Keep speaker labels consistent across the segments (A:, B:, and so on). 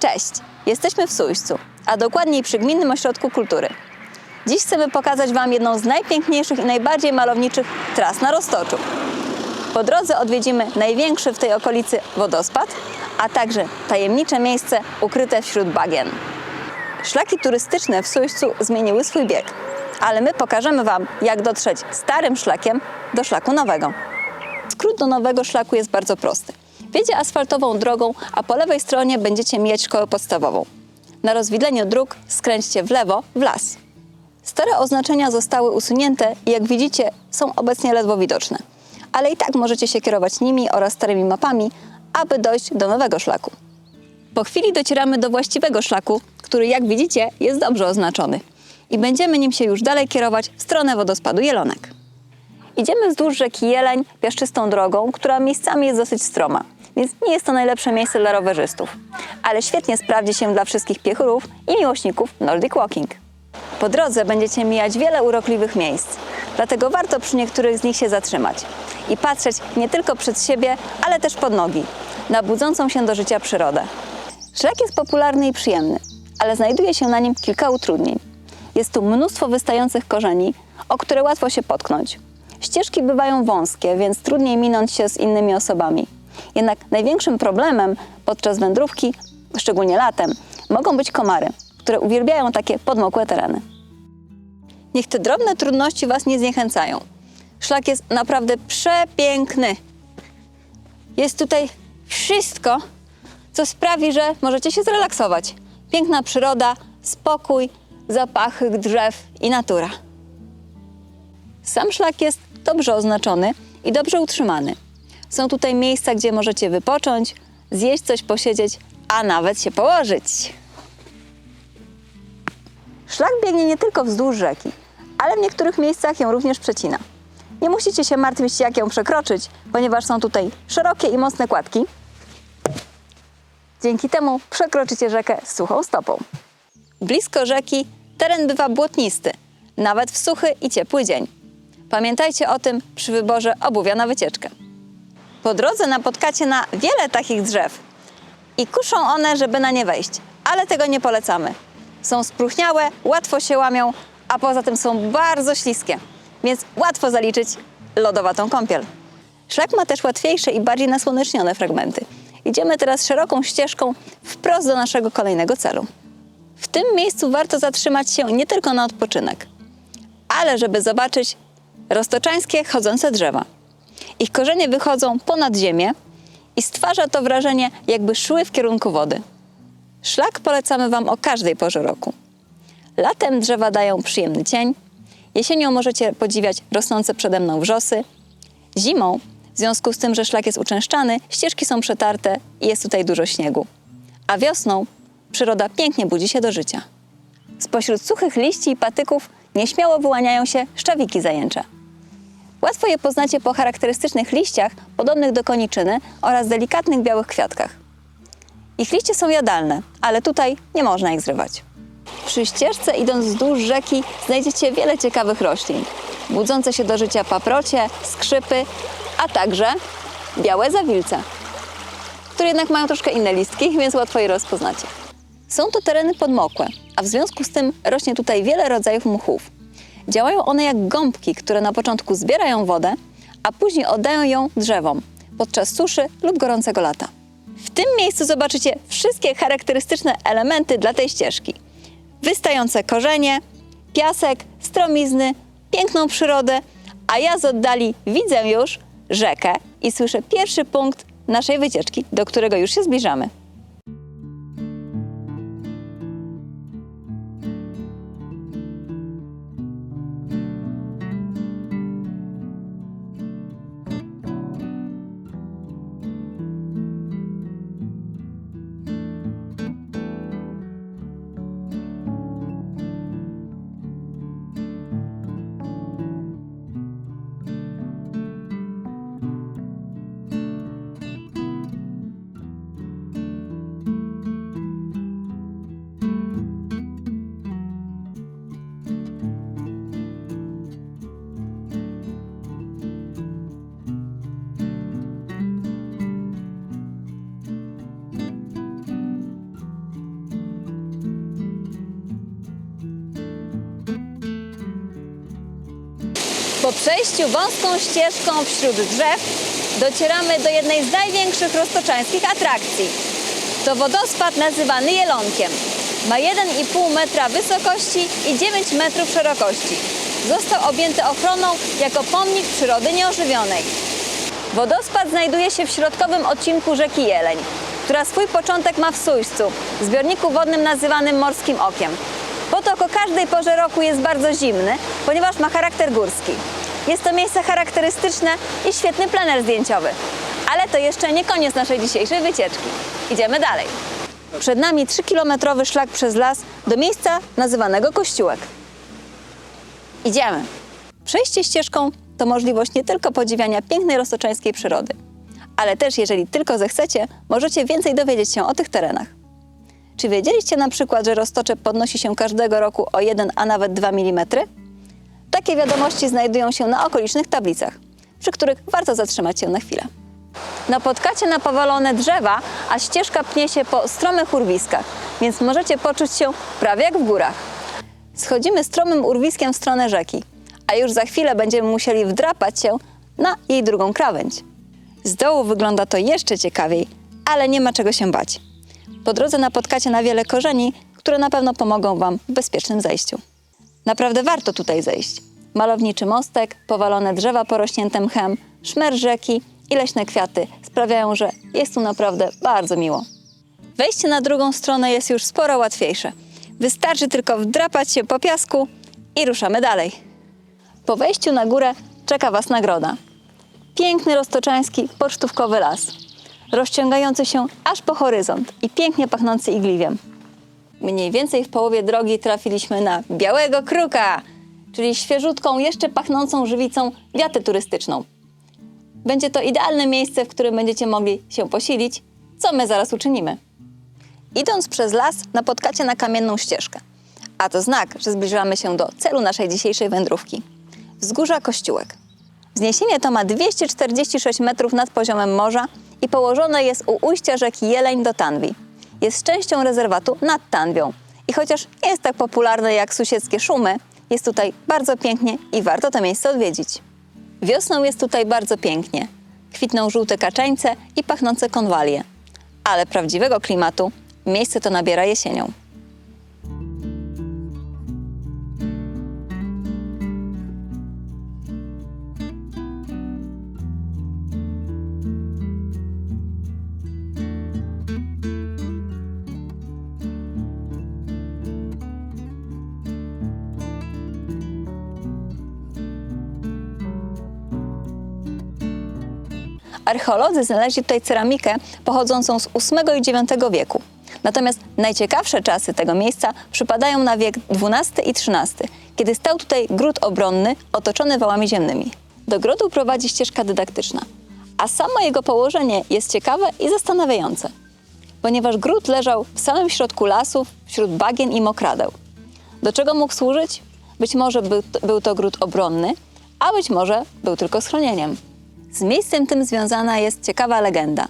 A: Cześć! Jesteśmy w Sujścu, a dokładniej przy Gminnym Ośrodku Kultury. Dziś chcemy pokazać Wam jedną z najpiękniejszych i najbardziej malowniczych tras na Roztoczu. Po drodze odwiedzimy największy w tej okolicy wodospad, a także tajemnicze miejsce ukryte wśród bagien. Szlaki turystyczne w Sujścu zmieniły swój bieg, ale my pokażemy Wam, jak dotrzeć starym szlakiem do szlaku nowego. Skrót do nowego szlaku jest bardzo prosty. Wiedzie asfaltową drogą, a po lewej stronie będziecie mijać szkołę podstawową. Na rozwidleniu dróg skręćcie w lewo, w las. Stare oznaczenia zostały usunięte i jak widzicie są obecnie ledwo widoczne. Ale i tak możecie się kierować nimi oraz starymi mapami, aby dojść do nowego szlaku. Po chwili docieramy do właściwego szlaku, który jak widzicie jest dobrze oznaczony. I będziemy nim się już dalej kierować w stronę wodospadu Jelonek. Idziemy wzdłuż rzeki Jeleń piaszczystą drogą, która miejscami jest dosyć stroma, więc nie jest to najlepsze miejsce dla rowerzystów. Ale świetnie sprawdzi się dla wszystkich piechurów i miłośników Nordic Walking. Po drodze będziecie mijać wiele urokliwych miejsc, dlatego warto przy niektórych z nich się zatrzymać i patrzeć nie tylko przed siebie, ale też pod nogi, na budzącą się do życia przyrodę. Szlak jest popularny i przyjemny, ale znajduje się na nim kilka utrudnień. Jest tu mnóstwo wystających korzeni, o które łatwo się potknąć. Ścieżki bywają wąskie, więc trudniej minąć się z innymi osobami. Jednak największym problemem podczas wędrówki, szczególnie latem, mogą być komary, które uwielbiają takie podmokłe tereny. Niech te drobne trudności Was nie zniechęcają. Szlak jest naprawdę przepiękny. Jest tutaj wszystko, co sprawi, że możecie się zrelaksować. Piękna przyroda, spokój, zapachy drzew i natura. Sam szlak jest dobrze oznaczony i dobrze utrzymany. Są tutaj miejsca, gdzie możecie wypocząć, zjeść coś, posiedzieć, a nawet się położyć. Szlak biegnie nie tylko wzdłuż rzeki, ale w niektórych miejscach ją również przecina. Nie musicie się martwić, jak ją przekroczyć, ponieważ są tutaj szerokie i mocne kładki. Dzięki temu przekroczycie rzekę suchą stopą. Blisko rzeki teren bywa błotnisty, nawet w suchy i ciepły dzień. Pamiętajcie o tym przy wyborze obuwia na wycieczkę. Po drodze napotkacie na wiele takich drzew i kuszą one, żeby na nie wejść, ale tego nie polecamy. Są spróchniałe, łatwo się łamią, a poza tym są bardzo śliskie, więc łatwo zaliczyć lodowatą kąpiel. Szlak ma też łatwiejsze i bardziej nasłonecznione fragmenty. Idziemy teraz szeroką ścieżką wprost do naszego kolejnego celu. W tym miejscu warto zatrzymać się nie tylko na odpoczynek, ale żeby zobaczyć roztoczańskie chodzące drzewa. Ich korzenie wychodzą ponad ziemię i stwarza to wrażenie, jakby szły w kierunku wody. Szlak polecamy Wam o każdej porze roku. Latem drzewa dają przyjemny cień, jesienią możecie podziwiać rosnące przede mną wrzosy, zimą, w związku z tym, że szlak jest uczęszczany, ścieżki są przetarte i jest tutaj dużo śniegu. A wiosną przyroda pięknie budzi się do życia. Spośród suchych liści i patyków nieśmiało wyłaniają się szczawiki zajęcze. Łatwo je poznacie po charakterystycznych liściach podobnych do koniczyny oraz delikatnych białych kwiatkach. Ich liście są jadalne, ale tutaj nie można ich zrywać. Przy ścieżce idąc wzdłuż rzeki znajdziecie wiele ciekawych roślin. Budzące się do życia paprocie, skrzypy, a także białe zawilce, które jednak mają troszkę inne listki, więc łatwo je rozpoznacie. Są to tereny podmokłe, a w związku z tym rośnie tutaj wiele rodzajów mchów. Działają one jak gąbki, które na początku zbierają wodę, a później oddają ją drzewom podczas suszy lub gorącego lata. W tym miejscu zobaczycie wszystkie charakterystyczne elementy dla tej ścieżki. Wystające korzenie, piasek, stromizny, piękną przyrodę, a ja z oddali widzę już rzekę i słyszę pierwszy punkt naszej wycieczki, do którego już się zbliżamy. Po przejściu wąską ścieżką wśród drzew docieramy do jednej z największych roztoczańskich atrakcji. To wodospad nazywany Jelonkiem. Ma 1,5 metra wysokości i 9 metrów szerokości. Został objęty ochroną jako pomnik przyrody nieożywionej. Wodospad znajduje się w środkowym odcinku rzeki Jeleń, która swój początek ma w Sujscu, zbiorniku wodnym nazywanym Morskim Okiem. Potok o każdej porze roku jest bardzo zimny, ponieważ ma charakter górski. Jest to miejsce charakterystyczne i świetny plener zdjęciowy. Ale to jeszcze nie koniec naszej dzisiejszej wycieczki. Idziemy dalej. Przed nami 3-kilometrowy szlak przez las do miejsca nazywanego Kościółek. Idziemy. Przejście ścieżką to możliwość nie tylko podziwiania pięknej roztoczańskiej przyrody, ale też, jeżeli tylko zechcecie, możecie więcej dowiedzieć się o tych terenach. Czy wiedzieliście na przykład, że roztocze podnosi się każdego roku o 1, a nawet 2 mm? Takie wiadomości znajdują się na okolicznych tablicach, przy których warto zatrzymać się na chwilę. Napotkacie na powalone drzewa, a ścieżka pnie się po stromych urwiskach, więc możecie poczuć się prawie jak w górach. Schodzimy stromym urwiskiem w stronę rzeki, a już za chwilę będziemy musieli wdrapać się na jej drugą krawędź. Z dołu wygląda to jeszcze ciekawiej, ale nie ma czego się bać. Po drodze napotkacie na wiele korzeni, które na pewno pomogą Wam w bezpiecznym zejściu. Naprawdę warto tutaj zejść. Malowniczy mostek, powalone drzewa porośnięte mchem, szmer rzeki i leśne kwiaty sprawiają, że jest tu naprawdę bardzo miło. Wejście na drugą stronę jest już sporo łatwiejsze. Wystarczy tylko wdrapać się po piasku i ruszamy dalej. Po wejściu na górę czeka Was nagroda. Piękny roztoczański pocztówkowy las, rozciągający się aż po horyzont i pięknie pachnący igliwiem. Mniej więcej w połowie drogi trafiliśmy na białego kruka, czyli świeżutką, jeszcze pachnącą żywicą wiatę turystyczną. Będzie to idealne miejsce, w którym będziecie mogli się posilić, co my zaraz uczynimy. Idąc przez las, napotkacie na kamienną ścieżkę. A to znak, że zbliżamy się do celu naszej dzisiejszej wędrówki. Wzgórza Kościółek. Wzniesienie to ma 246 metrów nad poziomem morza i położone jest u ujścia rzeki Jeleń do Tanwi. Jest częścią rezerwatu nad Tanwią i chociaż nie jest tak popularne jak sąsiedzkie szumy, jest tutaj bardzo pięknie i warto to miejsce odwiedzić. Wiosną jest tutaj bardzo pięknie. Kwitną żółte kaczeńce i pachnące konwalie. Ale prawdziwego klimatu miejsce to nabiera jesienią. Archeolodzy znaleźli tutaj ceramikę pochodzącą z VIII i IX wieku. Natomiast najciekawsze czasy tego miejsca przypadają na wiek XII i XIII, kiedy stał tutaj gród obronny otoczony wałami ziemnymi. Do grodu prowadzi ścieżka dydaktyczna, a samo jego położenie jest ciekawe i zastanawiające, ponieważ gród leżał w samym środku lasów, wśród bagien i mokradeł. Do czego mógł służyć? Być może był, był to gród obronny, a być może był tylko schronieniem. Z miejscem tym związana jest ciekawa legenda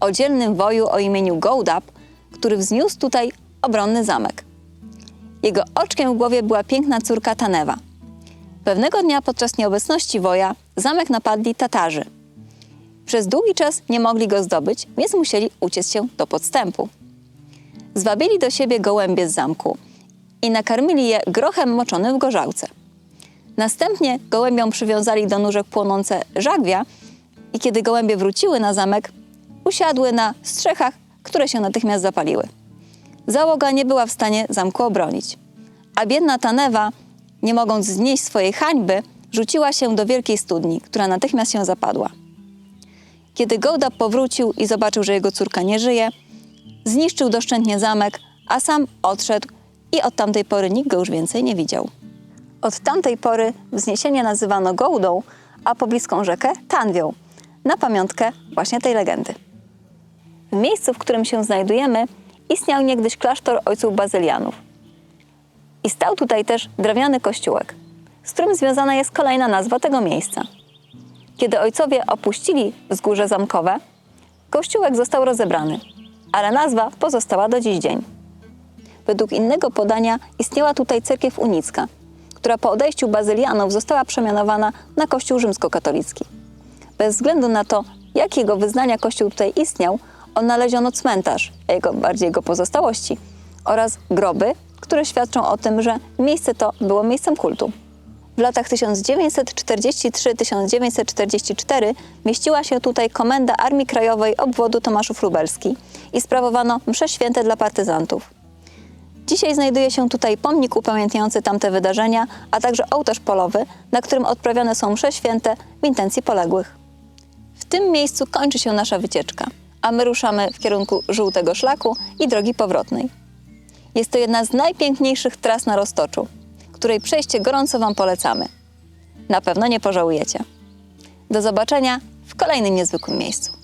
A: o dzielnym woju o imieniu Gołdap, który wzniósł tutaj obronny zamek. Jego oczkiem w głowie była piękna córka Tanewa. Pewnego dnia podczas nieobecności woja zamek napadli Tatarzy. Przez długi czas nie mogli go zdobyć, więc musieli uciec się do podstępu. Zwabili do siebie gołębie z zamku i nakarmili je grochem moczonym w gorzałce. Następnie gołębiom przywiązali do nóżek płonące żagwia i kiedy gołębie wróciły na zamek, usiadły na strzechach, które się natychmiast zapaliły. Załoga nie była w stanie zamku obronić, a biedna Tanewa, nie mogąc znieść swojej hańby, rzuciła się do wielkiej studni, która natychmiast się zapadła. Kiedy Gołdap powrócił i zobaczył, że jego córka nie żyje, zniszczył doszczętnie zamek, a sam odszedł i od tamtej pory nikt go już więcej nie widział. Od tamtej pory wzniesienie nazywano Gołdą, a pobliską rzekę Tanwią, na pamiątkę właśnie tej legendy. W miejscu, w którym się znajdujemy, istniał niegdyś klasztor ojców bazylianów. I stał tutaj też drewniany kościółek, z którym związana jest kolejna nazwa tego miejsca. Kiedy ojcowie opuścili wzgórze zamkowe, kościółek został rozebrany, ale nazwa pozostała do dziś dzień. Według innego podania istniała tutaj cerkiew unicka, która po odejściu bazylianów została przemianowana na kościół rzymskokatolicki. Bez względu na to, jakiego wyznania kościół tutaj istniał, odnaleziono cmentarz, a jego, bardziej jego pozostałości, oraz groby, które świadczą o tym, że miejsce to było miejscem kultu. W latach 1943-1944 mieściła się tutaj Komenda Armii Krajowej Obwodu Tomaszów Lubelski i sprawowano msze święte dla partyzantów. Dzisiaj znajduje się tutaj pomnik upamiętniający tamte wydarzenia, a także ołtarz polowy, na którym odprawiane są msze święte w intencji poległych. Tym miejscu kończy się nasza wycieczka, a my ruszamy w kierunku żółtego szlaku i drogi powrotnej. Jest to jedna z najpiękniejszych tras na Roztoczu, której przejście gorąco Wam polecamy. Na pewno nie pożałujecie. Do zobaczenia w kolejnym niezwykłym miejscu.